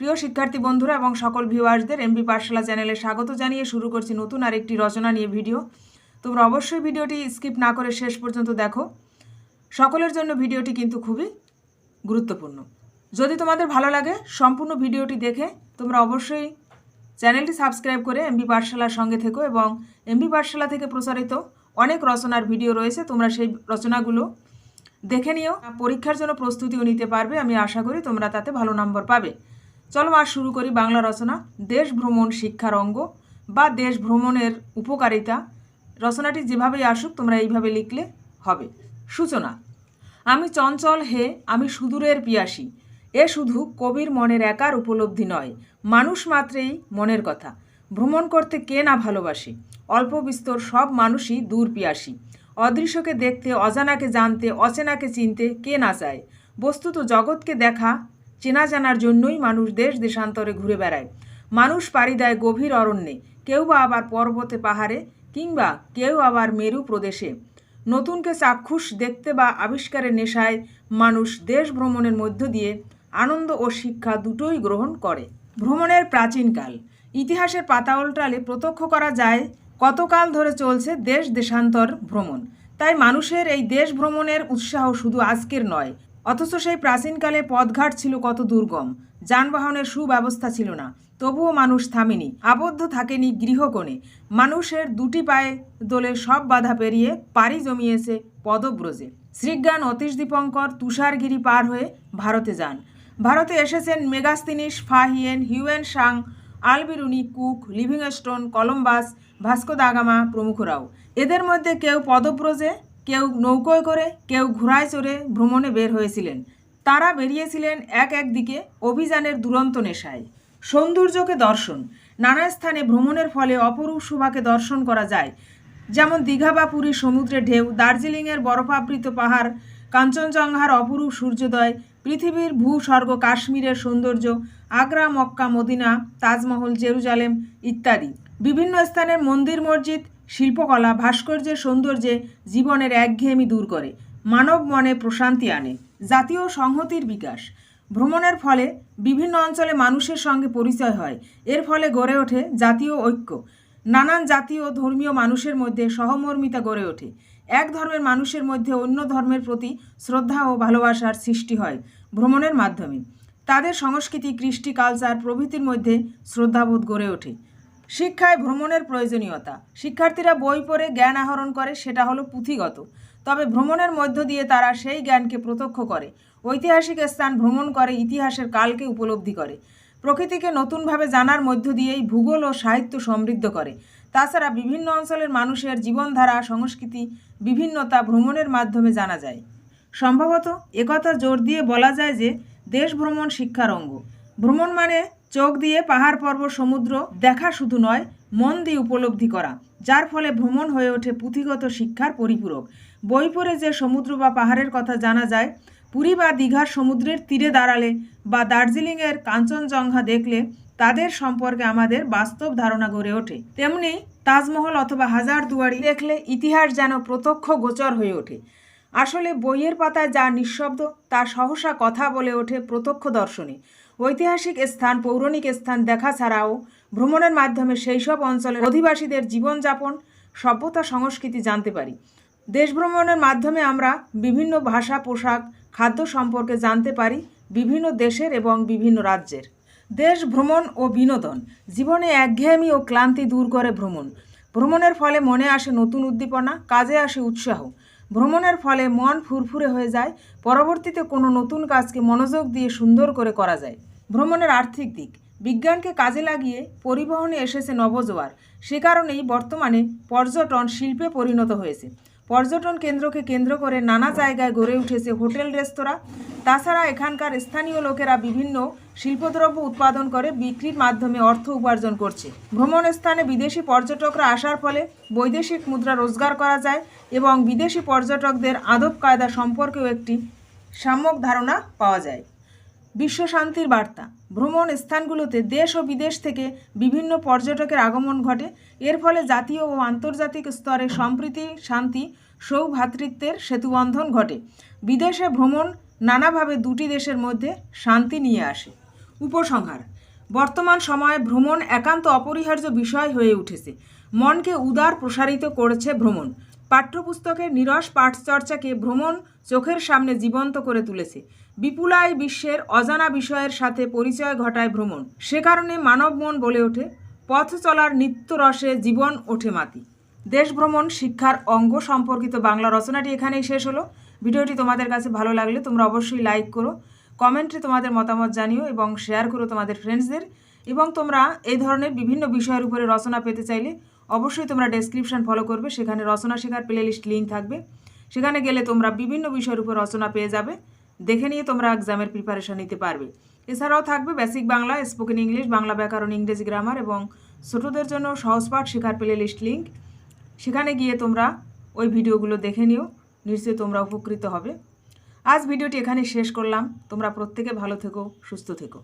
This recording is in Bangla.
প্রিয় শিক্ষার্থী বন্ধুরা এবং সকল ভিউয়ার্সদের এমবি পাঠশালা চ্যানেলে স্বাগত জানিয়ে শুরু করছি নতুন আরেকটি রচনা নিয়ে ভিডিও তোমরা অবশ্যই ভিডিওটি স্কিপ না করে শেষ পর্যন্ত দেখো। সকলের জন্য ভিডিওটি কিন্তু খুবই গুরুত্বপূর্ণ। যদি তোমাদের ভালো লাগে সম্পূর্ণ ভিডিওটি দেখে, তোমরা অবশ্যই চ্যানেলটি সাবস্ক্রাইব করে এমবি পাঠশালার সঙ্গে থেকো এবং এমবি পাঠশালা থেকে প্রচারিত অনেক রচনার ভিডিও রয়েছে, তোমরা সেই রচনাগুলো দেখে নিও। পরীক্ষার জন্য প্রস্তুতিও নিতে পারবে, আমি আশা করি তোমরা তাতে ভালো নম্বর পাবে। চলো আর শুরু করি বাংলা রচনা। দেশ ভ্রমণ শিক্ষার অঙ্গ বা দেশ ভ্রমণের উপকারিতা। রচনাটি যেভাবেই আসুক, তোমরা এইভাবে লিখলে হবে। সূচনা। আমি চঞ্চল হে, আমি সুদূরের পিয়াসী। এ শুধু কবির মনের একার উপলব্ধি নয়, মানুষ মাত্রেই মনের কথা। ভ্রমণ করতে কে না ভালোবাসে? অল্প বিস্তর সব মানুষই দূর পিয়াসী। অদৃশ্যকে দেখতে, অজানাকে জানতে, অচেনাকে চিনতে কে না চায়? বস্তুত জগৎকে দেখা চেনা জানার জন্যই মানুষ দেশ দেশান্তরে ঘুরে বেড়ায়। মানুষ পাড়ি দেয় গভীর অরণ্যে। কেউ বা আবার পর্বতে পাহাড়ে কিংবা কেউ আবার মেরু প্রদেশে। নতুনকে চাক্ষুষ দেখতে বা আবিষ্কারের নেশায় মানুষ দেশ ভ্রমণের মধ্য দিয়ে আনন্দ ও শিক্ষা দুটোই গ্রহণ করে। ভ্রমণের প্রাচীনকাল। ইতিহাসের পাতা উল্টালে প্রত্যক্ষ করা যায় কতকাল ধরে চলছে দেশ দেশান্তর ভ্রমণ। তাই মানুষের এই দেশ ভ্রমণের উৎসাহ শুধু আজকের নয় অথচ সেই প্রাচীনকালে পথঘাট ছিল কত দুর্গম। যানবাহনের সুব্যবস্থা ছিল না। তবুও মানুষ থামেনি। আবদ্ধ থাকেনি গৃহকোণে। মানুষের দুটি পায়ে দোলে সব বাধা পেরিয়ে পাড়ি জমিয়েছে পদব্রজে। শ্রীজ্ঞান অতীশ দীপঙ্কর তুষারগিরি পার হয়ে ভারতে যান। ভারতে এসেছেন Megasthenes Fahien Hiuen Tsang Alberuni, Cook, Livingstone, Columbus, Vasco da Gama প্রমুখরাও। এদের মধ্যে কেউ পদব্রজে কেউ নৌকোয় করে, কেউ ঘোড়ায় চড়ে ভ্রমণে বের হয়েছিলেন। তারা বেরিয়েছিলেন এক এক দিকে অভিযানের দুরন্ত নেশায়। সৌন্দর্যকে দর্শন। নানা স্থানে ভ্রমণের ফলে অপরূপ শোভাকে দর্শন করা যায়। যেমন দীঘা বা পুরীর সমুদ্রের ঢেউ, দার্জিলিংয়ের বরফাবৃত পাহাড়, কাঞ্চনজঙ্ঘার অপরূপ সূর্যোদয়, পৃথিবীর ভূস্বর্গ কাশ্মীরের সৌন্দর্য, Agra, Mecca, Medina, Taj Mahal, Jerusalem ইত্যাদি। বিভিন্ন স্থানের মন্দির, মসজিদ শিল্পকলা ভাস্কর্যের সৌন্দর্যে জীবনের একঘেয়েমি দূর করে, মানব মনে প্রশান্তি আনে, জাতীয় সংহতির বিকাশ। ভ্রমণের ফলে বিভিন্ন অঞ্চলে মানুষের সঙ্গে পরিচয় হয়, এর ফলে গড়ে ওঠে জাতীয় ঐক্য। নানান জাতীয় ধর্মীয় মানুষের মধ্যে সহমর্মিতা গড়ে ওঠে। এক ধর্মের মানুষের মধ্যে অন্য ধর্মের প্রতি শ্রদ্ধা ও ভালোবাসার সৃষ্টি হয় ভ্রমণের মাধ্যমে। তাদের সংস্কৃতি, কৃষ্টি কালচার প্রভৃতির মধ্যে শ্রদ্ধাবোধ গড়ে ওঠে। শিক্ষায় ভ্রমণের প্রয়োজনীয়তা। শিক্ষার্থীরা বই পড়ে জ্ঞান আহরণ করে, সেটা হলো পুঁথিগত। তবে ভ্রমণের মধ্য দিয়ে তারা সেই জ্ঞানকে প্রত্যক্ষ করে। ঐতিহাসিক স্থান ভ্রমণ করে, ইতিহাসের কালকে উপলব্ধি করে। প্রকৃতিকে নতুনভাবে জানার মধ্য দিয়েই ভূগোল ও সাহিত্য সমৃদ্ধ করে। তাছাড়া বিভিন্ন অঞ্চলের মানুষের জীবনধারা, সংস্কৃতি, বিভিন্নতা ভ্রমণের মাধ্যমে জানা যায়। সম্ভবত একথা জোর দিয়ে বলা যায় যে, দেশ ভ্রমণ শিক্ষার অঙ্গ। ভ্রমণ মানে চোখ দিয়ে পাহাড় পর্বত সমুদ্র দেখা শুধু নয়, মন দিয়ে উপলব্ধি করা, যার ফলে ভ্রমণ হয়ে ওঠে পুঁথিগত শিক্ষার পরিপূরক। বই পড়ে যে সমুদ্র বা পাহাড়ের কথা জানা যায়, পুরী বা দীঘার সমুদ্রের তীরে দাঁড়ালে বা দার্জিলিংয়ের কাঞ্চনজঙ্ঘা দেখলে তাদের সম্পর্কে আমাদের বাস্তব ধারণা গড়ে ওঠে। তেমনি তাজমহল অথবা হাজার দুয়ারি দেখলে ইতিহাস যেন প্রত্যক্ষ গোচর হয়ে ওঠে। আসলে বইয়ের পাতায় যা নিঃশব্দ, তা সহসা কথা বলে ওঠে প্রত্যক্ষ দর্শনে। ঐতিহাসিক স্থান, পৌরাণিক স্থান দেখা ছাড়াও ভ্রমণের মাধ্যমে সেই সব অঞ্চলের অধিবাসীদের জীবনযাপন, সভ্যতা, সংস্কৃতি জানতে পারি। দেশ ভ্রমণের মাধ্যমে আমরা বিভিন্ন ভাষা, পোশাক, খাদ্য সম্পর্কে জানতে পারি বিভিন্ন দেশের এবং বিভিন্ন রাজ্যের। দেশ ভ্রমণ ও বিনোদন জীবনে একঘেয়েমি ও ক্লান্তি দূর করে ভ্রমণ। ভ্রমণের ফলে মনে আসে নতুন উদ্দীপনা, কাজে আসে উৎসাহ। ভ্রমণের ফলে মন ফুরফুরে হয়ে যায়, পরবর্তীতে কোনো নতুন কাজকে মনোযোগ দিয়ে সুন্দর করে করা যায়। ভ্রমণের আর্থিক দিক, বিজ্ঞানকে কাজে লাগিয়ে পরিবহনে এসেছে নবজোয়ার, সে কারণেই বর্তমানে পর্যটন শিল্পে পরিণত হয়েছে। পর্যটন কেন্দ্রকে কেন্দ্র করে নানা জায়গায় গড়ে উঠেছে হোটেল, রেস্তোরাঁ। তাছাড়া এখানকার স্থানীয় লোকেরা বিভিন্ন শিল্পদ্রব্য উৎপাদন করে, বিক্রির মাধ্যমে অর্থ উপার্জন করছে। ভ্রমণ স্থানে বিদেশি পর্যটকরা আসার ফলে বৈদেশিক মুদ্রা রোজগার করা যায় এবং বিদেশি পর্যটকদের আদব কায়দা সম্পর্কেও একটি সাম্যক ধারণা পাওয়া যায়। বিশ্ব শান্তির বার্তা। ভ্রমণ স্থানগুলোতে দেশ ও বিদেশ থেকে বিভিন্ন পর্যটকের আগমন ঘটে। এর ফলে জাতীয় ও আন্তর্জাতিক স্তরে সম্প্রীতি, শান্তি সৌভ্রাতৃত্বের সেতুবন্ধন ঘটে। বিদেশে ভ্রমণ নানাভাবে দুটি দেশের মধ্যে শান্তি নিয়ে আসে। উপসংহার। বর্তমান সময়ে ভ্রমণ একান্ত অপরিহার্য বিষয় হয়ে উঠেছে। মনকে উদার প্রসারিত করেছে ভ্রমণ। পাঠ্যপুস্তকের নিরস পাঠচর্চাকে ভ্রমণ চোখের সামনে জীবন্ত করে তুলেছে। বিপুলায় বিশ্বের অজানা বিষয়ের সাথে পরিচয় ঘটায় ভ্রমণ। সে কারণে মানব মন বলে ওঠে, পথ চলার নিত্য রসে জীবন ওঠে মাতি দেশ ভ্রমণ শিক্ষার অঙ্গ সম্পর্কিত বাংলা রচনাটি এখানেই শেষ হলো। ভিডিওটি তোমাদের কাছে ভালো লাগলে তোমরা অবশ্যই লাইক করো, কমেন্টে তোমাদের মতামত জানিও এবং শেয়ার করো তোমাদের ফ্রেন্ডসদের এবং তোমরা এই ধরনের বিভিন্ন বিষয়ের উপরে রচনা পেতে চাইলে অবশ্যই তোমরা ডেসক্রিপশন ফলো করবে, সেখানে রচনা শেখার প্লেলিস্ট লিঙ্ক থাকবে। সেখানে গেলে তোমরা বিভিন্ন বিষয়ের উপর রচনা পেয়ে যাবে, দেখে নিয়ে তোমরা এক্সামের প্রিপারেশন নিতে পারবে। এছাড়াও থাকবে basic Bangla spoken English Bangla ব্যাকরণ, ইংরেজি গ্রামার এবং ছোটদের জন্য সহজ পাঠ শেখার প্লেলিস্ট লিঙ্ক সেখানে গিয়ে তোমরা ওই ভিডিওগুলো দেখে নিও, নিশ্চয়ই তোমরা উপকৃত হবে। আজ ভিডিওটি এখানে শেষ করলাম। তোমরা প্রত্যেকে ভালো থেকো, সুস্থ থেকো।